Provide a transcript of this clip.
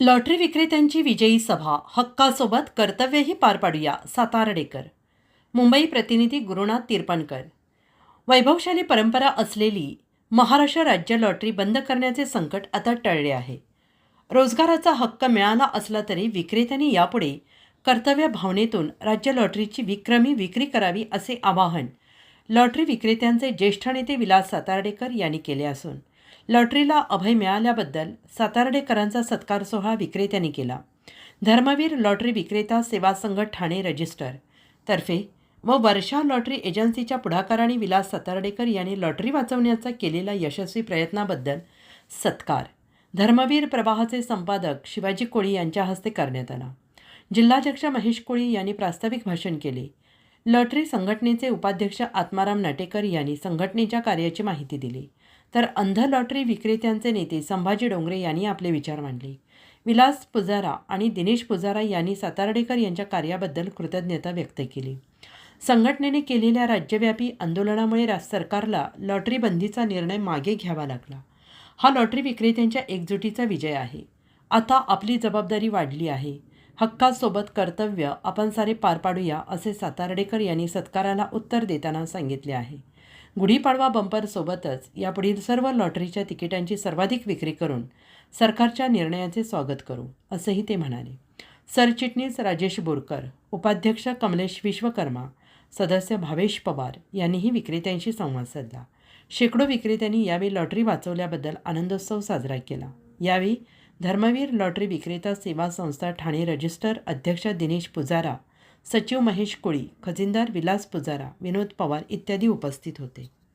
Lottery विक्रेत्यांची विजयी सभा हक्कासोबत कर्तव्यही पार पाडूया सातारडेकर. मुंबई प्रतिनिधी गुरुनाथ तिरपणकर. वैभवशाली परंपरा असलेली महाराष्ट्र राज्य लॉटरी बंद करण्याचे संकट आता टळले आहे. रोजगाराचा हक्क मिळाला असला तरी विक्रेत्यांनी यापुढे कर्तव्य भावनेतून राज्य लॉटरीची विक्रमी विक्री करावी असे आवाहन लॉटरी विक्रेत्यांचे ज्येष्ठ नेते विलास सातार्डेकर यांनी केले असून लॉटरीला अभय मिळाल्याबद्दल सातार्डेकरांचा सत्कार सोहळा विक्रेत्यांनी केला. धर्मवीर लॉटरी विक्रेता सेवा संघ ठाणे रजिस्टर तर्फे व वर्षा लॉटरी एजन्सीच्या पुढाकाराने विलास सातार्डेकर यांनी लॉटरी वाचवण्याचा केलेल्या यशस्वी प्रयत्नाबद्दल सत्कार. धर्मवीर प्रवाहाचे संपादक शिवाजी कोळी यांच्या हस्ते करण्यात आला. जिल्हाध्यक्ष महेश कोळी यांनी प्रास्ताविक भाषण केले. लॉटरी संघटनेचे उपाध्यक्ष आत्माराम नाटेकर यांनी संघटनेच्या कार्याची माहिती दिली. तर अंध लॉटरी विक्रेत्यांचे नेते संभाजी डोंगरे यांनी आपले विचार मांडले. विलास पुजारा आणि दिनेश पुजारा यांनी सातार्डेकर यांच्या कार्याबद्दल कृतज्ञता व्यक्त केली. संघटनेने केलेल्या राज्यव्यापी आंदोलनामुळे रा सरकारला लॉटरी बंदीचा निर्णय मागे घ्यावा लागला. हा लॉटरी विक्रेत्यांच्या एकजुटीचा विजय आहे. आता आपली जबाबदारी वाढली आहे. हक्कासोबत कर्तव्य आपण सारे पार पाडूया असे सातार्डेकर यांनी सत्काराला उत्तर देताना सांगितले आहे. गुढीपाडवा बंपरसोबतच यापुढील सर्व लॉटरीच्या तिकिटांची सर्वाधिक विक्री करून सरकारच्या निर्णयाचे स्वागत करू असंही ते म्हणाले. सरचिटणीस राजेश बोरकर उपाध्यक्ष कमलेश विश्वकर्मा सदस्य भावेश पवार यांनीही विक्रेत्यांशी संवाद साधला. शेकडो विक्रेत्यांनी यावेळी लॉटरी वाचवल्याबद्दल आनंदोत्सव साजरा केला. यावेळी धर्मवीर लॉटरी विक्रेता सेवा संस्था ठाणे रजिस्टर अध्यक्ष दिनेश पुजारा सचिव महेश कोळी खजिनदार विलास पुजारा विनोद पवार इत्यादी उपस्थित होते.